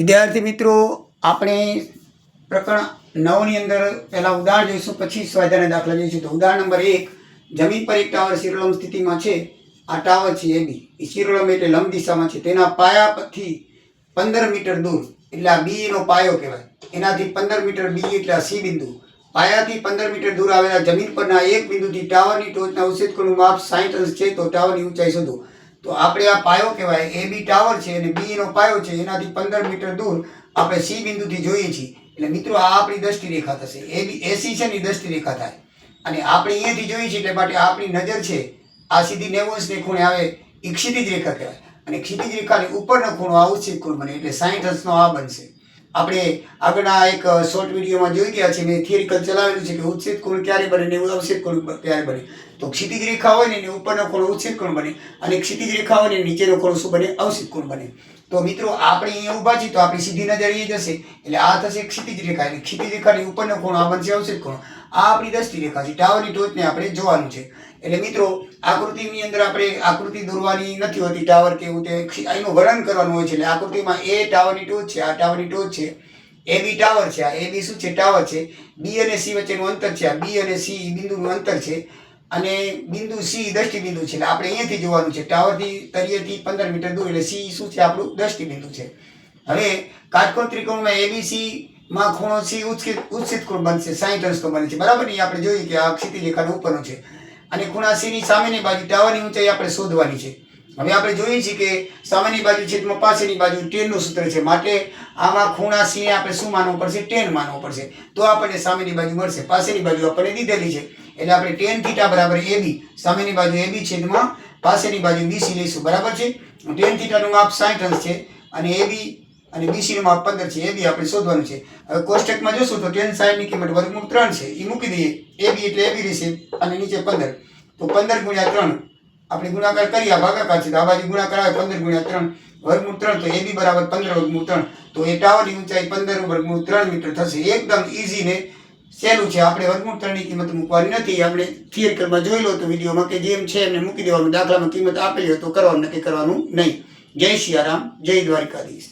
વિદ્યાર્થી મિત્રો, આપણે પ્રકરણ નવની અંદર પહેલાં ઉદાહરણ જોઈશું, પછી સ્વાધ્યાયના દાખલા જોઈશું. તો ઉદાહરણ નંબર એક, જમીન પર એક ટાવર શિરોલમ સ્થિતિમાં છે. આ ટાવર છે એ બી શિરોલમ એટલે લંબ દિશામાં છે. તેના પાયા પરથી પંદર મીટર દૂર, એટલે આ બી એનો પાયો કહેવાય. એનાથી પંદર મીટર બી એટલે આ સી બિંદુ. પાયાથી પંદર મીટર દૂર આવેલા જમીન પરના એક બિંદુથી ટાવરની ટોચના ઉછેદકોણનું માપ સાઠ અંશ છે, તો ટાવરની ઊંચાઈ શોધો. તો આપણે આ પાયો કહેવાય, એ બી ટાવર છે અને બી નો પાયો છે, એનાથી પંદર મીટર દૂર આપણે સી બિંદુથી જોઈએ છીએ. એટલે મિત્રો, આ આપણી દ્રષ્ટિરેખા થશે. એ બી એસી છે ને દ્રષ્ટિરેખા દ્રષ્ટિ રેખા થાય. અને આપણે અહીંયાથી જોઈએ છીએ એટલે માટે આપણી નજર છે, આ સીધી નેવું ખૂણે આવે એ ક્ષિતિજ રેખા કહેવાય. અને ક્ષિતિજ રેખાની ઉપરનો ખૂણો આ ઉચ્છિત ખૂણ બને, એટલે સાઠ અંશનો આ બનશે. આપણે આગળના એક શોર્ટ વિડીયોમાં જોઈ ગયા છે મેં થિયરિકલ ચલાવેલું છે કે ઉચ્છિત કોણ ક્યારે બને ને અવશેષ કોણ ક્યારે બને. તો ક્ષિતિજ રેખા હોય ને એની ઉપરનો ખૂણો ઉચ્છિત કોણ બને અને ક્ષિતિજ રેખા હોય ને નીચેનો ખૂણો શું બને? અવશેષ કોણ બને. તો મિત્રો, આપણે અહીંયા ઊભા છીએ તો આપણી સીધી નજર એ જશે. એટલે આ થશે ક્ષિતિજ રેખા. એટલે ક્ષિતિજ રેખાની ઉપરનો ખૂણો આ બનશે અવશેષ ખૂણો આ આપણી દ્રષ્ટિ રેખા છે. ટાવરની ટોચને આપણે જોવાનું છે. એટલે મિત્રો, આકૃતિની અંદર આપણે આકૃતિ દોરવાની નથી હોતી. ટાવર કેવું તે ક્ષિ- એનું વર્ણન કરવાનું હોય છે. એટલે આકૃતિમાં એ ટાવરની ટોચ છે, આ ટાવરની ટોચ છે, એ બી ટાવર છે, આ એ બી શું છે? ટાવર છે. બી અને સી વચ્ચેનું અંતર છે. આ બી અને સી બિંદુનું અંતર છે. અને બિંદુ સી દ્રષ્ટિ બિંદુ છે. એટલે આપણે અહીંયાથી જોવાનું છે. ટાવરથી તળિયેથી પંદર મીટર દૂર. એટલે સી શું છે? આપણું દ્રષ્ટિ બિંદુ છે. હવે કાટકોણ ત્રિકોણમાં એબીસી માં ખૂણો સી ઉચ્ચિત ઉચ્ચિત ખૂણ બનશે સાઈઠ અંશનો બને છે બરાબર ને? આપણે જોઈએ કે આ ક્ષિતિજ રેખાનો ઉપરનો છે. અને ખૂણા સીની સામેની બાજુ, ટાવરની ઊંચાઈ આપણે શોધવાની છે. હવે આપણે જોઈએ છીએ કે સામેની બાજુ છેદમાં પાછળની બાજુ ટેનનું સૂત્ર છે. માટે આમાં ખૂણા સી આપણે શું માનવું પડશે? ટેન માનવું પડશે. તો આપણને સામેની બાજુ મળશે. પાછળની બાજુ આપણને દીધેલી છે. એટલે આપણે ટેન થીટા બરાબર એ બી સામેની બાજુ એ બી છેદમાં પાછળની બાજુ બીસી લઈશું. બરાબર છે? ટેન થીટાનું માપ સાઠ અંશ છે. અને એ બી અને બીસીમાં પંદર છે એ બી આપણે શોધવાનું છે. હવે કોષ્ટકમાં જોશું તો ટેન સાઈડની કિંમત વર્ગમૂળ ત્રણ છે એ મૂકી દઈએ. એ બી એટલે એ બી રહેશે અને નીચે પંદર. તો પંદર ગુણ્યા ત્રણ. આપણે ગુણાકાર કરીએ, આ ભાગાકાર છે, તો આ બાજુ ગુણાકાર આવે પંદર ગુણ્યા ત્રણ. વર્ગમૂળ ત્રણ, તો એ બી બરાબર પંદર વર્ગમૂળ ત્રણ. તો એ ટાવરની ઊંચાઈ પંદર વર્ગમૂળ ત્રણ મીટર થશે. એકદમ ઇઝી ને સહેલું છે. આપણે વર્ગમૂળ ત્રણની કિંમત મૂકવાની નથી. આપણે થિયેટરમાં જોઈ લો તો વિડીયોમાં કે જેમ છે એમને મૂકી દેવાનું દાખલામાં કિંમત આપેલી હોય તો કરવાનું, નક્કી કરવાનું નહીં. જય સિયારામ જય દ્વારકાધીશ.